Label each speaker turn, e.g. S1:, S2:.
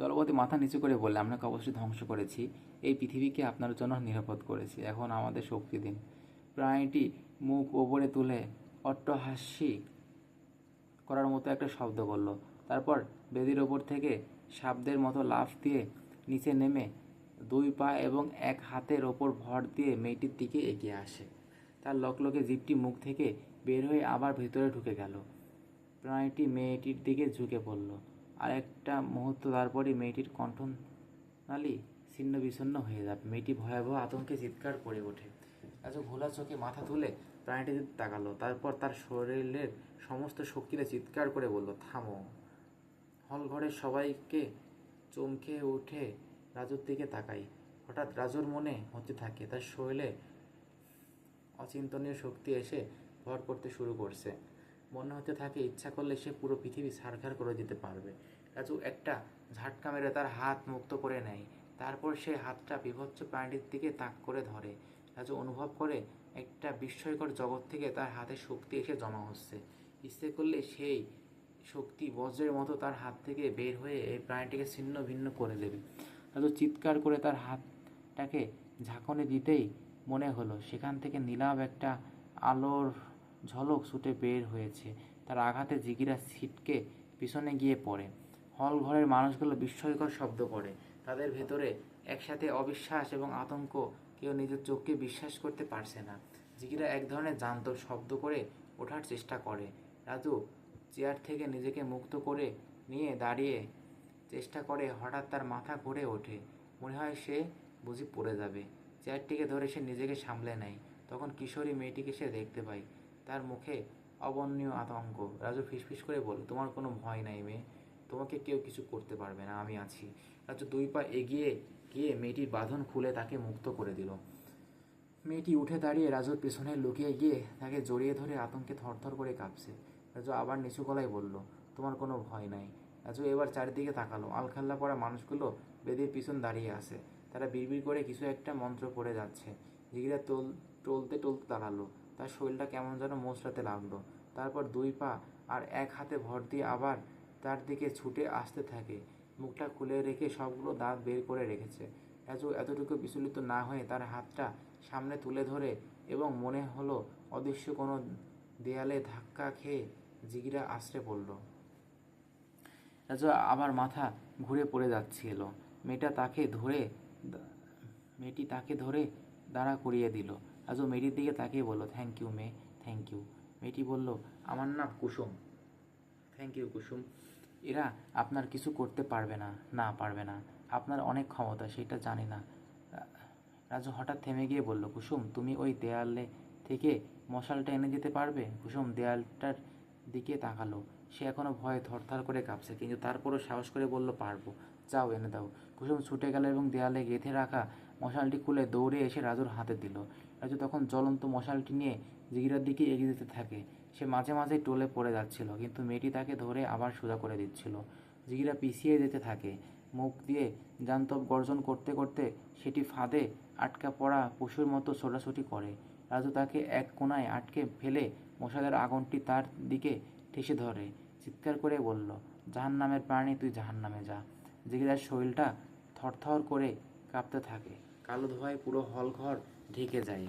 S1: দলপতি মাথা নিচু করে বললে আপনাকে অবশ্যই ধ্বংস করেছি। এই পৃথিবীকে আপনার জন্য নিরাপদ করেছি। এখন আমাদের শক্তি দিন। প্রাণীটি মুখ ওপরে তুলে অট্টহাস্যি করার মতো একটা শব্দ করল। তারপর বেদির ওপর থেকে শাব্দের মতো লাফ দিয়ে নিচে নেমে দুই পা এবং এক হাতের ওপর ভর দিয়ে মেয়েটির দিকে এগিয়ে আসে। তার লকলকে জিপটি মুখ থেকে বের হয়ে আবার ভেতরে ঢুকে গেল। প্রাণীটি মেয়েটির দিকে ঝুঁকে পড়ল। আর একটা মুহূর্ত তারপরই মেয়েটির কণ্ঠনালী ছিন্ন বিচ্ছিন্ন হয়ে যাবে। মেয়েটি ভয়াবহ আতঙ্কে চিৎকার করে ওঠে। এত ঘোলা চোখে মাথা তুলে প্রাণীটি দিকে তাকালো। তারপর তার শরীরের সমস্ত শক্তিতে চিৎকার করে বলল, থামো। হল ঘরের সবাইকে চমকে উঠে রাজুর দিকে তাকাই। হঠাৎ রাজুর মনে হতে থাকে, তার শরীরে অচিন্তনীয় শক্তি এসে ভর করতে শুরু করছে। মনে হতে থাকে ইচ্ছা করলে সে পুরো পৃথিবী সারখার করে দিতে পারবে। রাজু একটা ঝাটকা মেরে তার হাত মুক্ত করে নেয়। তারপর সে হাতটা বিভৎস প্রাণীর দিকে তাক করে ধরে। রাজু অনুভব করে একটা বিস্ময়কর জগৎ থেকে তার হাতে শক্তি এসে জমা হচ্ছে। ইচ্ছে করলে সেই শক্তি বজ্রের মতো তার হাত থেকে বের হয়ে এই প্রাণীটিকে ছিন্ন ভিন্ন করে দেবে। রাজু চিৎকার করে তার হাতটাকে ঝাঁকনে দিতেই মনে হলো, সেখান থেকে নীলাভ একটা আলোর ঝলক ছুটে বের হয়েছে। তার আঘাতে জিগিরা ছিটকে পিছনে গিয়ে পড়ে। হল ঘরের মানুষগুলো বিস্ময়কর শব্দ করে। তাদের ভেতরে একসাথে অবিশ্বাস এবং আতঙ্ক। কেউ নিজের চোখকে বিশ্বাস করতে পারছে না। জিগিরা এক ধরনের জান্ত শব্দ করে ওঠার চেষ্টা করে। রাজু চেয়ার থেকে নিজেকে মুক্ত করে নিয়ে দাঁড়িয়ে চেষ্টা করে হঠাৎ তার মাথা ঘুরে ওঠে। মনে হয় সে বুঝি পড়ে যাবে। চেয়ারটিকে ধরে সে নিজেকে সামলে নেয়। তখন কিশোরী মেয়েটিকে সে দেখতে পায়। তার মুখে অবর্ণীয় আতঙ্ক। রাজু ফিসফিস করে বলে তোমার কোনো ভয় নাই মেয়ে। তোমাকে কেউ কিছু করতে পারবে না, আমি আছি। রাজু দুই পা এগিয়ে গিয়ে মেয়েটির বাঁধন খুলে তাকে মুক্ত করে দিল। মেয়েটি উঠে দাঁড়িয়ে রাজুর পেছনে লুকিয়ে গিয়ে তাকে জড়িয়ে ধরে আতঙ্কে থরথর করে কাঁপছে। রাজু আবার নিচু গলায় বলল, তোমার কোনো ভয় নাই। রাজু এবার চারিদিকে তাকালো। আলখাল্লা পড়া মানুষগুলো বেদির পিছন দাঁড়িয়ে আছে। তারা বিড়বিড় করে কিছু একটা মন্ত্র পড়ে যাচ্ছে। জিগিরা তোল টলতে টলতে দাঁড়াল। তার শরীরটা কেমন যেন মোচড়াতে লাগল। তারপর দুই পা আর এক হাতে ভর দিয়ে আবার তার দিকে ছুটে আসতে থাকে। মুখটা খুলে রেখে সবগুলো দাঁত বের করে রেখেছে। রাজু এতটুকু বিচলিত না হয়ে তার হাতটা সামনে তুলে ধরে এবং মনে হলো অদৃশ্য কোনো দেয়ালে ধাক্কা খেয়ে জিগিরা আশ্রে পড়ল। রাজু আবার মাথা ঘুরে পড়ে যাচ্ছিল। মেয়েটা তাকে ধরে মেয়েটি তাকে ধরে দাঁড়া করিয়ে দিল। রাজু মেয়েটির দিকে তাকিয়ে বলল থ্যাংক ইউ মে থ্যাংক ইউ মেয়েটি বলল, আমার নাম কুসুম। থ্যাংক ইউ কুসুম। এরা আপনার কিছু করতে পারবে না। না, পারবে না। আপনার অনেক ক্ষমতা, সেটা জানি না। রাজু হঠাৎ থেমে গিয়ে বলল, কুসুম, তুমি ওই দেয়ালে থেকে মশালটা এনে দিতে পারবে? কুসুম দেয়ালটার দিকে তাকালো। সে এখনও ভয়ে থরথর করে কাঁপছে, কিন্তু তারপরও সাহস করে বলল, পারব। যাও, এনে দাও। কুসুম ছুটে গেল এবং দেয়ালে গেঁথে রাখা মশালটি খুলে দৌড়ে এসে রাজুর হাতে দিল। রাজু তখন জ্বলন্ত মশালটি নিয়ে জিগিরার দিকে এগিয়ে যেতে থাকে। সে মাঝে মাঝে টোলে পড়ে যাচ্ছিল, কিন্তু মেয়েটি তাকে ধরে আবার সোজা করে দিচ্ছিল। জিগিরা পিছিয়ে যেতে থাকে। মুখ দিয়ে জান্তব গর্জন করতে করতে সেটি ফাঁদে আটকা পড়া পশুর মতো ছোটাছুটি করে। রাজু তাকে এক কোণায় আটকে ফেলে মশালের আগুনটি তার দিকে ঠেসে ধরে। চিৎকার করে বলল জাহান নামের প্রাণী, তুই জাহান নামে যা। জিগিরার শরীরটা থরথর করে কাঁপতে থাকে। কালো ধোয়ায় পুরো হল ঘর ঢেকে যায়